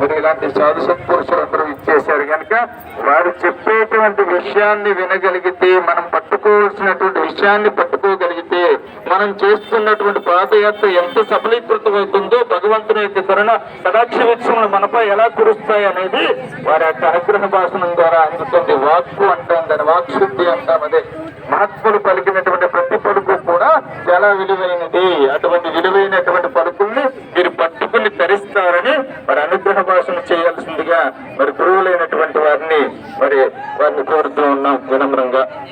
మరి ఇలాంటి సాధు సత్పురుషులందరూ ఇచ్చేశారు కనుక వారు చెప్పేటువంటి విషయాన్ని వినగలిగితే మనం పట్టుకోవాల్సినటువంటి విషయాన్ని పట్టుకోగలిగితే మనం చేస్తున్నటువంటి పాదయాత్ర ఎంత సఫలీకృతం అవుతుందో భగవంతుని యొక్క కరుణ కటాక్ష మనపై ఎలా కురుస్తాయి అనేది వారి యొక్క అనుగ్రహ భాషణం ద్వారా అందుతుంది. వాక్కు అంటాం దాని వాక్శుద్ధి అంటాం అదే మహాత్ములు పలికినటువంటి ప్రతి పలుకు కూడా చాలా విలువైనది. అటువంటి విలువైనటువంటి పలుకుల్ని మీరు పట్టుకుని తరిస్తారని మరి గురువులైనటువంటి వారిని మరి వారిని కోరుతూ ఉన్నాం వినమ్రంగా.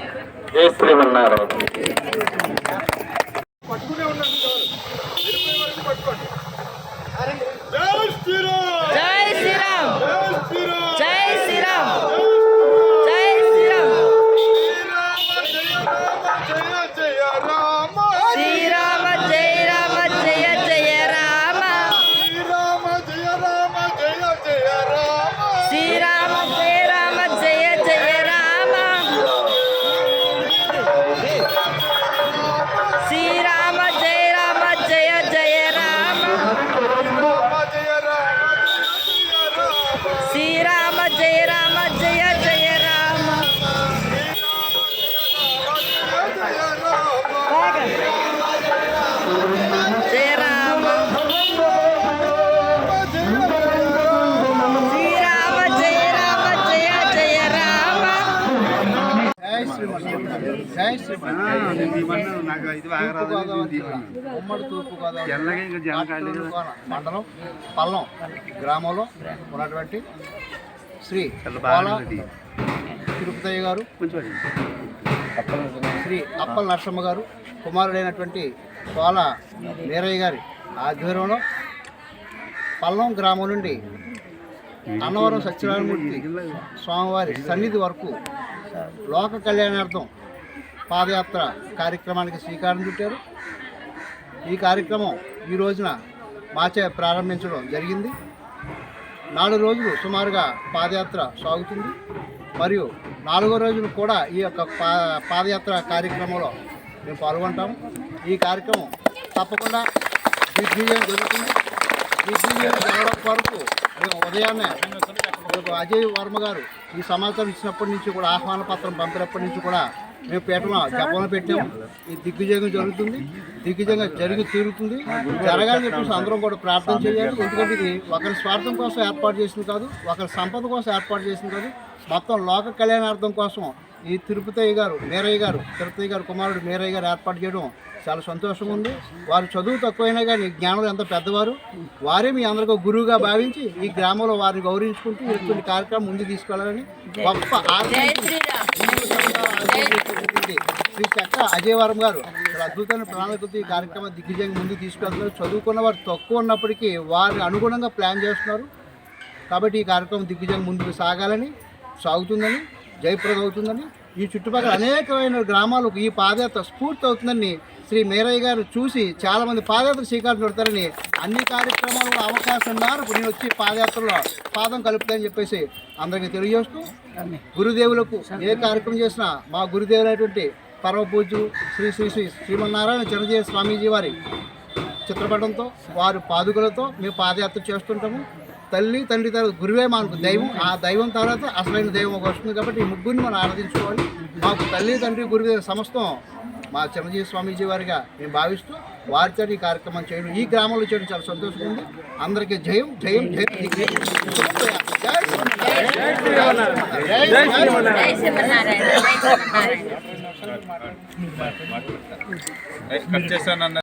ఏ శ్రీమన్నారాయణ. ఉమ్మడి మండలం పల్లం గ్రామంలో ఉన్నటువంటి శ్రీ తిరుపతయ్య గారు శ్రీ అప్పల నరసమ్మ గారు కుమారుడైనటువంటి పోల వీరయ్య గారి ఆధ్వర్యంలో పల్లం గ్రామం నుండి అన్నవరం సత్యనారాయణమూర్తి స్వామివారి సన్నిధి వరకు లోక కళ్యాణార్థం పాదయాత్ర కార్యక్రమానికి శ్రీకారం చుట్టారు. ఈ కార్యక్రమం ఈ రోజున మాచే ప్రారంభించడం జరిగింది. నాలుగు రోజులు సుమారుగా పాదయాత్ర సాగుతుంది. మరియు నాలుగో రోజులు కూడా ఈ యొక్క పా పాదయాత్ర కార్యక్రమంలో మేము పాల్గొంటాము. ఈ కార్యక్రమం తప్పకుండా దిగ్విజయం జరుగుతుంది. దిగ్విజయం కొరకు ఉదయాన్నే రేపు అజయ్ వర్మ గారు ఈ సమాచారం ఇచ్చినప్పటి నుంచి కూడా ఆహ్వాన పత్రం పంపినప్పటి నుంచి కూడా మేము పీఠంలో జపంలో పెట్టాము. ఈ దిగ్విజయం జరుగుతుంది. దిగ్విజయంగా జరిగి తీరుతుంది. జరగాలని చెప్పేసి అందరం కూడా ప్రార్థన చేయాలి. ఎందుకంటే ఇది ఒకరి స్వార్థం కోసం ఏర్పాటు చేసింది కాదు ఒకరి సంపద కోసం ఏర్పాటు చేసింది కాదు. మొత్తం లోక కళ్యాణార్థం కోసం ఈ తిరుపతయ్య గారు మేరయ్య గారు తిరుపతయ్య గారు కుమారుడు మేరయ్య గారు ఏర్పాటు చేయడం చాలా సంతోషంగా ఉంది. వారు చదువు తక్కువైనా కానీ జ్ఞానం ఎంత పెద్దవారు? వారే మీ అందరికీ గురువుగా భావించి ఈ గ్రామంలో వారిని గౌరవించుకుంటూ ఇటువంటి కార్యక్రమం ముందు తీసుకెళ్ళాలని గొప్ప శ్రీ చక్క అజయవరం గారు అద్భుతమైన ప్రణాళికతో ఈ కార్యక్రమం దిగ్విజయంగా ముందు తీసుకెళ్తున్నారు. చదువుకున్న వారు తక్కువ ఉన్నప్పటికీ వారిని అనుగుణంగా ప్లాన్ చేస్తున్నారు. కాబట్టి ఈ కార్యక్రమం దిగ్విజయం ముందుకు సాగాలని సాగుతుందని జయప్రద అవుతుందని ఈ చుట్టుపక్కల అనేకమైన గ్రామాలకు ఈ పాదయాత్ర స్ఫూర్తి అవుతుందని శ్రీ మేరయ్య గారు చూసి చాలామంది పాదయాత్ర శ్రీకారం చుడతారని అన్ని కార్యక్రమాల్లో అవకాశం మేరకు నేను వచ్చి పాదయాత్రలో పాదం కలుపుతాయని చెప్పేసి అందరికీ తెలియజేస్తూ గురుదేవులకు ఏ కార్యక్రమం చేసినా మా గురుదేవులైనటువంటి పరమ పూజ శ్రీ శ్రీ శ్రీ శ్రీమన్నారాయణ చిరంజీవి స్వామీజీ వారి చిత్రపటంతో వారి పాదుకలతో మేము పాదయాత్ర చేస్తుంటాము. తల్లి తండ్రి తర్వాత గురువే మనకు దైవం ఆ దైవం తర్వాత అసలైన దైవం ఒక వస్తుంది కాబట్టి ఈ ముగ్గురిని మనం ఆరాధించుకోవాలి మాకు తల్లి తండ్రి గురువే సమస్తం మా చిరంజీవి స్వామీజీ వారిగా మేము భావిస్తూ వారితో ఈ కార్యక్రమం చేయడం ఈ గ్రామంలో చేయడం చాలా సంతోషంగా ఉంది అందరికీ జయం జయం జయం కట్ చేశానన్న